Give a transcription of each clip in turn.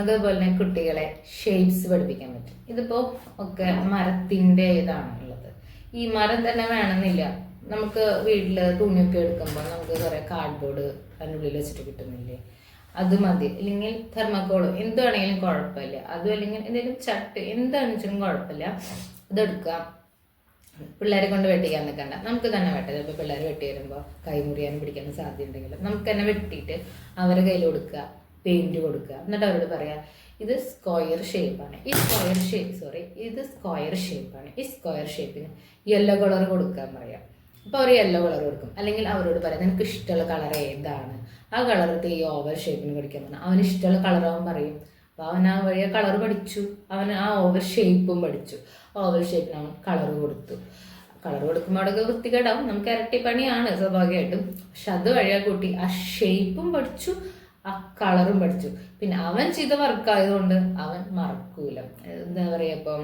അതുപോലെ തന്നെ കുട്ടികളെ ഷേപ്സ് പഠിപ്പിക്കാൻ പറ്റും. ഇതിപ്പോ ഒക്കെ മരത്തിന്റെ ഇതാണുള്ളത് ഈ മരം തന്നെ വേണമെന്നില്ല. നമുക്ക് വീട്ടിൽ തുണിയൊക്കെ എടുക്കുമ്പോൾ നമുക്ക് കുറെ കാർഡ്ബോർഡ് അതിനുള്ളിൽ വെച്ചിട്ട് കിട്ടുന്നില്ലേ? അത് മതി. അല്ലെങ്കിൽ തെർമക്കോളോ എന്ത് വേണമെങ്കിലും കുഴപ്പമില്ല. അതും അല്ലെങ്കിൽ എന്തെങ്കിലും ചട്ട് എന്താണെന്ന് വെച്ചാലും കുഴപ്പമില്ല. അതെടുക്കാം പിള്ളേരെ കൊണ്ട് വെട്ടിക്കാൻ നിൽക്കണ്ട. നമുക്ക് തന്നെ വെട്ടാം. ചിലപ്പോൾ പിള്ളേർ വെട്ടി വരുമ്പോൾ കൈ മുറിയാനും പിടിക്കാനും സാധ്യത ഉണ്ടെങ്കിലും നമുക്ക് തന്നെ വെട്ടിയിട്ട് അവരെ കയ്യിൽ കൊടുക്കുക. പെയിന്റ് കൊടുക്കുക. എന്നിട്ട് അവരോട് പറയാം ഇത് സ്ക്വയർ ഷേപ്പാണ് ഈ സ്ക്വയർ ഷേപ്പ് സോറി ഇത് സ്ക്വയർ ഷേപ്പാണ് ഈ സ്ക്വയർ ഷേപ്പിന് യെല്ലോ കളർ കൊടുക്കാൻ പറയാം. അപ്പോൾ അവർ യെല്ലോ കളർ കൊടുക്കും. അല്ലെങ്കിൽ അവരോട് പറയാം നിനക്ക് ഇഷ്ടമുള്ള കളർ ഏതാണ്? ആ കളർ ഈ ഓവർ ഷേപ്പിന് പഠിക്കാൻ പറഞ്ഞു അവന് ഇഷ്ടമുള്ള കളർ അവൻ പറയും. അപ്പോൾ അവൻ ആ വഴിയ കളർ പഠിച്ചു. അവൻ ആ ഓവർ ഷേപ്പും പഠിച്ചു. ഓവർ ഷേപ്പിന് അവൻ കളർ കൊടുത്തു. കളർ കൊടുക്കുമ്പോൾ അവിടെ വൃത്തികേടാവും. നമുക്ക് ഇരട്ടി പണിയാണ് സ്വാഭാവികമായിട്ടും. പക്ഷെ അത് വഴിയാ കൂട്ടി ആ ഷേപ്പും പഠിച്ചു. ആ കളറും പഠിച്ചു. പിന്നെ അവൻ ചെയ്ത വർക്ക് ആയതുകൊണ്ട് അവൻ മറക്കൂല. എന്താ പറയുക ഇപ്പം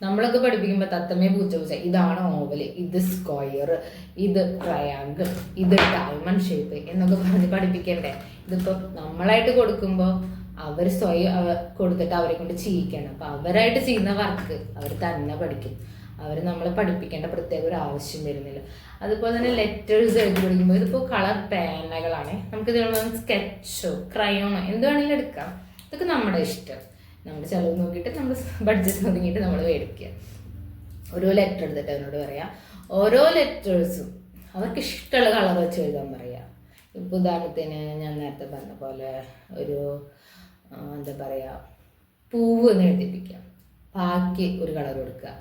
നമ്മളൊക്കെ പഠിപ്പിക്കുമ്പോൾ തത്തമ്മയെ പൂച്ച പൂച്ച ഇതാണ് ഓവൽ ഇത് സ്ക്വയർ ഇത് ട്രയാങ്കിൾ ഇത് ഡയമണ്ട് ഷേപ്പ് എന്നൊക്കെ പറഞ്ഞ് പഠിപ്പിക്കണ്ടേ? ഇതിപ്പോൾ നമ്മളായിട്ട് കൊടുക്കുമ്പോൾ അവർ സ്വയം കൊടുത്തിട്ട് അവരെ കൊണ്ട് ചെയ്യിക്കണം അപ്പം അവരായിട്ട് ചെയ്യുന്ന വർക്ക് അവർ തന്നെ പഠിക്കും. അവർ നമ്മളെ പഠിപ്പിക്കേണ്ട പ്രത്യേക ഒരു ആവശ്യം വരുന്നില്ല. അതുപോലെ തന്നെ ലെറ്റേഴ്സ് എഴുതി പഠിക്കുമ്പോൾ ഇതിപ്പോൾ കളർ പേനകളാണ്. നമുക്ക് ഇതിനുള്ള സ്കെച്ചോ ക്രയോണോ എന്ത് വേണമെങ്കിലും എടുക്കാം. ഇതൊക്കെ നമ്മുടെ ഇഷ്ടം. നമ്മുടെ ചിലവ് നോക്കിയിട്ട് നമ്മൾ ബഡ്ജറ്റ് നോക്കിയിട്ട് നമ്മൾ മേടിക്കുക ഓരോ ലെറ്റർ എടുത്തിട്ട് അവനോട് പറയാം. ഓരോ ലെറ്റേഴ്സും അവർക്ക് ഇഷ്ടമുള്ള കളർ വെച്ച് എഴുതാൻ പറയുക ഇപ്പോൾ ഉദാഹരണത്തിന് ഞാൻ നേരത്തെ പറഞ്ഞ പോലെ ഒരു എന്താ പറയുക പൂവ് എന്ന് എഴുതിപ്പിക്കാം. ബാക്കി ഒരു കളർ കൊടുക്കുക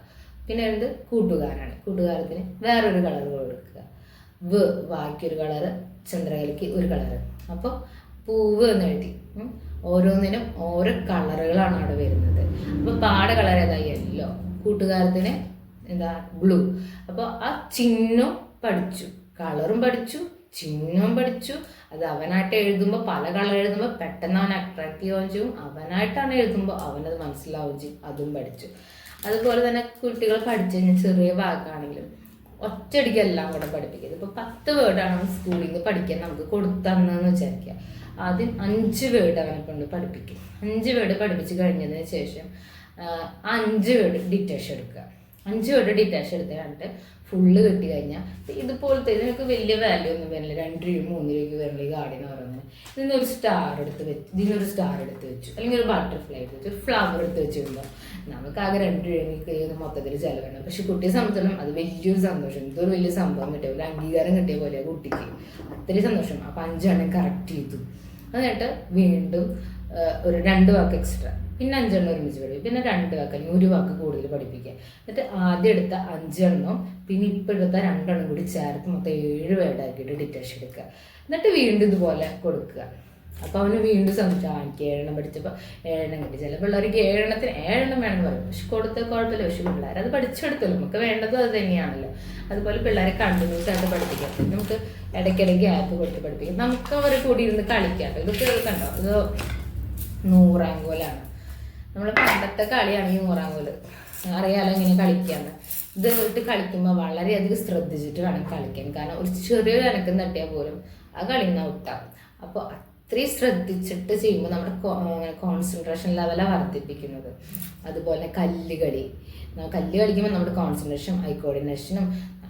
പിന്നെ എന്ത് കൂട്ടുകാരാണ്. കൂട്ടുകാരത്തിന് വേറൊരു കളർ കൊടുക്കുക വ് ബാക്കി ഒരു കളറ് ചന്ദ്രകലയ്ക്ക് ഒരു കളറ് അപ്പോൾ പൂവ് എന്ന് എഴുതി. ഓരോന്നിനും ഓരോ കളറുകളാണ് അവിടെ വരുന്നത്. അപ്പോൾ പാട കളർ ഏതാ? യെല്ലോ കൂട്ടുകാരത്തിന് എന്താ? ബ്ലൂ അപ്പോൾ ആ ചിഹ്നം പഠിച്ചു. കളറും പഠിച്ചു ചിഹ്നവും പഠിച്ചു. അത് അവനായിട്ട് എഴുതുമ്പോൾ പല കളർ എഴുതുമ്പോൾ പെട്ടെന്ന് അവൻ അട്രാക്റ്റീവ് ആവുകയും ചെയ്യും. അവനായിട്ടാണ് എഴുതുമ്പോൾ അവനത് മനസ്സിലാവുകയും ചെയ്യും. അതും പഠിച്ചു. അതുപോലെ തന്നെ കുട്ടികൾ പഠിച്ചു കഴിഞ്ഞാൽ ചെറിയ ഭാഗമാണെങ്കിലും ഒറ്റയടിക്ക് എല്ലാം കൂടെ പഠിപ്പിക്കുന്നത് ഇപ്പോൾ പത്ത് വേർഡാണ് സ്കൂളിൽ നിന്ന് പഠിക്കാൻ നമുക്ക് കൊടുത്തന്നെന്ന് വിചാരിക്കുക. ആദ്യം അഞ്ച് വേർഡ് അവനെ കൊണ്ട് പഠിപ്പിക്കും. അഞ്ച് വേർഡ് പഠിപ്പിച്ച് കഴിഞ്ഞതിന് ശേഷം അഞ്ച് വേർഡ് ഡിറ്റേഷൻ എടുക്കുക. അഞ്ച് വേർഡ് ഡിറ്റേഷൻ എടുത്ത് ഫുള്ള് കിട്ടി കഴിഞ്ഞാൽ ഇതുപോലത്തെ ഇതിനൊക്കെ വലിയ വാല്യൂ ഒന്നും വരില്ല. രണ്ട് രൂപ മൂന്ന് രൂപയ്ക്ക് വരില്ല ഈ ഗാർഡിന് പറയുന്നത്. ഇതിനൊരു സ്റ്റാർ എടുത്ത് വെച്ച് ഇതിനൊരു സ്റ്റാർ എടുത്ത് വെച്ചു. അല്ലെങ്കിൽ ഒരു ബട്ടർഫ്ലൈ എടുത്ത് വെച്ചു. ഒരു ഫ്ലവർ എടുത്ത് വെച്ചിരുമ്പോൾ നമുക്ക് ആകെ രണ്ട് രൂപയ്ക്ക് മൊത്തത്തിൽ ചിലവാണ് പക്ഷെ കുട്ടിയെ സംബന്ധിച്ചിടത്തോളം അത് വലിയൊരു സന്തോഷം. ഇതൊരു വലിയ സംഭവം കിട്ടിയ പോലെ അംഗീകാരം കിട്ടിയ പോലെ കുട്ടിക്ക്. അത്രയും സന്തോഷം. അപ്പം അഞ്ചെണ്ണം കറക്റ്റ് ചെയ്തു. എന്നിട്ട് വീണ്ടും ഒരു രണ്ട് വാക്ക് എക്സ്ട്രാ പിന്നെ അഞ്ചെണ്ണം ഒരുമിച്ച് പഠിപ്പിക്കും. പിന്നെ രണ്ട് വാക്ക് ഒരു വാക്ക് കൂടുതൽ പഠിപ്പിക്കുക. എന്നിട്ട് ആദ്യം എടുത്ത അഞ്ചെണ്ണം പിന്നെ ഇപ്പം എടുത്ത രണ്ടെണ്ണം കൂടി ചേർത്ത് മൊത്തം ഏഴ് വേർഡാക്കിയിട്ട് ഡിറ്റേഷൻ എടുക്കുക. എന്നിട്ട് വീണ്ടും ഇതുപോലെ കൊടുക്കുക. അപ്പോൾ അവന് വീണ്ടും സംശയം ആ, എനിക്ക് ഏഴെണ്ണം പഠിച്ചപ്പോൾ ഏഴെണ്ണം കിട്ടി. ചില പിള്ളേർക്ക് ഏഴെണ്ണത്തിന് ഏഴെണ്ണം വേണമെന്ന് പറയും. പക്ഷെ കൊടുത്ത കുഴപ്പമില്ല. പക്ഷെ പിള്ളേർ അത് പഠിച്ചെടുത്തല്ലോ. നമുക്ക് വേണ്ടത് അത് തന്നെയാണല്ലോ. അതുപോലെ പിള്ളേരെ കണ്ടിന്യൂസ് ആയിട്ട് പഠിപ്പിക്കാം നമുക്ക് ഇടയ്ക്കിടയ്ക്ക് ഗ്യാപ്പ് കൊടുത്ത് പഠിപ്പിക്കാം നമുക്ക് അവരെ കൂടി ഇരുന്ന് കളിക്കാം. ഇതൊക്കെ കണ്ടോ? ഇത് നൂറാങ്കോലാണ് നമ്മൾ പണ്ടത്തെ കളിയാണ് ഈ മുറാങ്കുൽ അറിയാലോ ഇങ്ങനെ കളിക്കാന്ന്. ഇത് ഇട്ട് കളിക്കുമ്പോൾ വളരെയധികം ശ്രദ്ധിച്ചിട്ട് വേണം കളിക്കാൻ. കാരണം ഒരു ചെറിയൊരു അനക്കം തട്ടിയാൽ പോലും ആ കളി ഔട്ടാവും അപ്പോൾ അത്രയും ശ്രദ്ധിച്ചിട്ട് ചെയ്യുമ്പോൾ നമ്മുടെ കോൺസെൻട്രേഷൻ ലെവലാണ് വർദ്ധിപ്പിക്കുന്നത്. അതുപോലെ കല്ലുകളി. കല്ല് കളിക്കുമ്പോൾ നമ്മുടെ കോൺസെൻട്രേഷൻ ഐ കോർഡിനേഷനും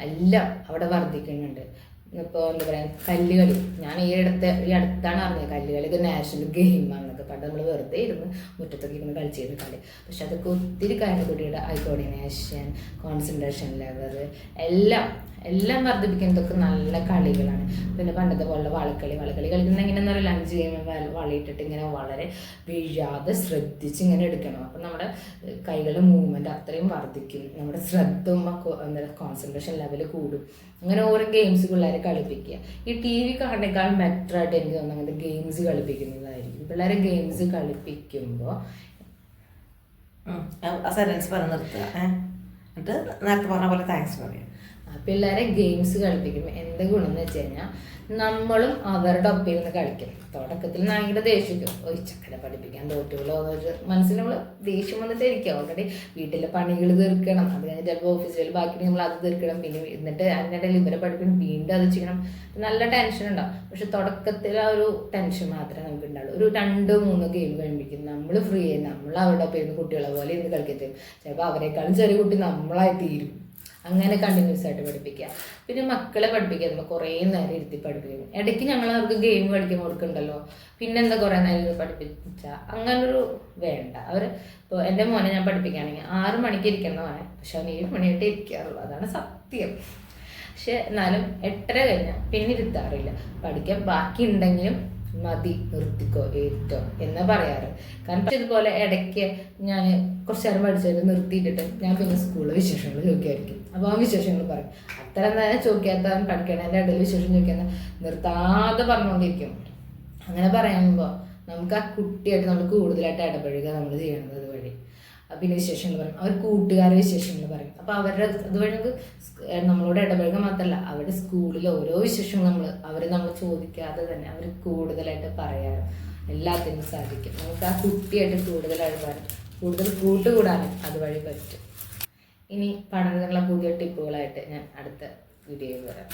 എല്ലാം അവിടെ വർദ്ധിക്കുന്നുണ്ട്. ഇപ്പോൾ എന്താ പറയുക കല്ലുകളി. ഞാൻ ഈ അടുത്ത് ഈ അടുത്താണ് അറിഞ്ഞത് കല്ലുകളി. ഇത് നാഷണൽ ഗെയിമാണെന്നൊക്കെ പണ്ട് നമ്മൾ വെറുതെ ഇരുന്ന് മുറ്റത്തൊക്കെ ഇരുന്ന് കളിച്ചിരുന്ന കളി. പക്ഷെ അതൊക്കെ ഒത്തിരി കാര്യം കുട്ടിയുടെ ഐ കോർഡിനേഷൻ കോൺസെൻട്രേഷൻ ലെവൽ എല്ലാം എല്ലാം വർദ്ധിപ്പിക്കുന്നതൊക്കെ നല്ല കളികളാണ്. പിന്നെ പണ്ടത്തെ പോലുള്ള വളക്കളി വളക്കളി കളിക്കുന്ന എങ്ങനെയെന്ന് പറയുക അഞ്ച് ചെയ്യുമ്പോൾ വളയിട്ടിട്ട് ഇങ്ങനെ വളരെ വീഴാതെ ശ്രദ്ധിച്ച് ഇങ്ങനെ എടുക്കണം. അപ്പം നമ്മുടെ കൈകളുടെ മൂവ്മെന്റ് അത്രയും വർദ്ധിക്കും. നമ്മുടെ കോ- എന്താ കോൺസെൻട്രേഷൻ ലെവൽ കൂടും. അങ്ങനെ ഓരോ ഗെയിംസ് പിള്ളേരെ കളിപ്പിക്കുക. ഈ ടി വി കാണുന്നേക്കാൾ ബെറ്റർ ആയിട്ട് എനിക്ക് തോന്നുന്നു അങ്ങനത്തെ ഗെയിംസ് കളിപ്പിക്കുന്നതായിരിക്കും. പിള്ളേരെ ഗെയിംസ് കളിപ്പിക്കുമ്പോൾ സെന്റൻസ് പറഞ്ഞ് നിർത്തുക? എന്നിട്ട് നേരത്തെ പറഞ്ഞ പോലെ താങ്ക്സ് പറയാം. പിള്ളേരെ ഗെയിംസ് കളിപ്പിക്കുമ്പോൾ എന്ത് ഗുണം എന്ന് വെച്ച് കഴിഞ്ഞാൽ നമ്മളും അവരുടെ ഒപ്പം ഇരുന്ന് കളിക്കും. തുടക്കത്തിൽ ഭയങ്കര ഒരു ചക്കരെ പഠിപ്പിക്കാൻ തോറ്റുകളോ എന്നൊരു മനസ്സിൽ നമ്മൾ ദേഷ്യം വന്നിട്ട് ഇരിക്കുക ഓൾറെഡി വീട്ടിലെ പണികൾ തീർക്കണം. അത് കഴിഞ്ഞ് ചിലപ്പോൾ ഓഫീസിൽ ബാക്കി നമ്മൾ അത് തീർക്കണം. പിന്നെ എന്നിട്ട് അതിനിടയിൽ ഇവരെ പഠിപ്പിക്കണം. വീണ്ടും അത് ചെയ്യണം. നല്ല ടെൻഷൻ ഉണ്ടാവും. പക്ഷെ തുടക്കത്തിൽ ആ ഒരു ടെൻഷൻ മാത്രമേ നമുക്ക് ഉണ്ടാവുള്ളൂ. ഒരു രണ്ട് മൂന്ന് ഗെയിം കഴിപ്പിക്കും നമ്മൾ ഫ്രീ ആയി. നമ്മൾ അവരുടെ ഒപ്പം ഇരുന്ന് കുട്ടികളെ പോലെ ഇരുന്ന് കളിക്കത്തും ചിലപ്പോൾ അവരെക്കാളും ചെറിയ കുട്ടി നമ്മളായി തീരും. അങ്ങനെ കണ്ടിന്യൂസ് ആയിട്ട് പഠിപ്പിക്കുക. പിന്നെ മക്കളെ പഠിപ്പിക്കുക. നമ്മൾ കുറേ നേരം ഇരുത്തി പഠിപ്പിക്കും. ഇടയ്ക്ക് ഞങ്ങൾ അവർക്ക് ഗെയിം കളിക്കാൻ കൊടുക്കണ്ടല്ലോ. പിന്നെന്താ കുറേ നേരം പഠിപ്പിച്ച? അങ്ങനൊരു വേണ്ട. അവർ ഇപ്പോൾ എന്റെ മോനെ ഞാൻ പഠിപ്പിക്കുകയാണെങ്കിൽ ആറ് മണിക്ക് ഇരിക്കുന്ന മോനെ പക്ഷെ അവൻ ഏഴ് മണിയായിട്ട് ഇരിക്കാറുള്ളൂ. അതാണ് സത്യം. പക്ഷെ എന്നാലും എട്ടര കഴിഞ്ഞാൽ പിന്നെ ഇരുത്താറില്ല. പഠിക്കാൻ ബാക്കി ഉണ്ടെങ്കിലും മതി നിർത്തിക്കോ ഏറ്റോ എന്ന് പറയാറ്. കാരണം ഇതുപോലെ ഇടയ്ക്ക് ഞാൻ കുറച്ച് നേരം പഠിച്ചത് നിർത്തിയിട്ടിട്ട് ഞാൻ പിന്നെ സ്കൂളിൽ വിശേഷങ്ങൾ ചോദിക്കുമായിരിക്കും. അപ്പോൾ ആ വിശേഷങ്ങൾ പറയും. അത്ര നേരം ചോദിക്കാത്ത അവൻ പഠിക്കണതിന്റെ ഇടയിൽ വിശേഷം ചോദിക്കാൻ നിർത്താതെ പറഞ്ഞുകൊണ്ടിരിക്കും. അങ്ങനെ പറയുമ്പോൾ നമുക്ക് ആ കുട്ടിയായിട്ട് നമ്മൾ കൂടുതലായിട്ട് ഇടപഴകുക നമ്മൾ ചെയ്യണത് ആ പിന്നെ വിശേഷങ്ങൾ പറയും. അവർ കൂട്ടുകാരുടെ വിശേഷങ്ങൾ പറയും. അപ്പോൾ അവരുടെ അതുവഴി നമുക്ക് നമ്മളോട് ഇടപഴകുക മാത്രമല്ല അവരുടെ സ്കൂളിലെ ഓരോ വിശേഷങ്ങളും നമ്മൾ അവർ നമ്മൾ ചോദിക്കാതെ തന്നെ അവർ കൂടുതലായിട്ട് പറയാനും എല്ലാത്തിനും സാധിക്കും. നമുക്ക് ആ കുട്ടിയായിട്ട് കൂടുതൽ ഇടപെടാനും കൂടുതൽ കൂട്ടുകൂടാനും അതുവഴി പറ്റും. ഇനി പഠനത്തിനുള്ള പുതിയ ടിപ്പുകളായിട്ട് ഞാൻ അടുത്ത വീഡിയോയിൽ വരാം.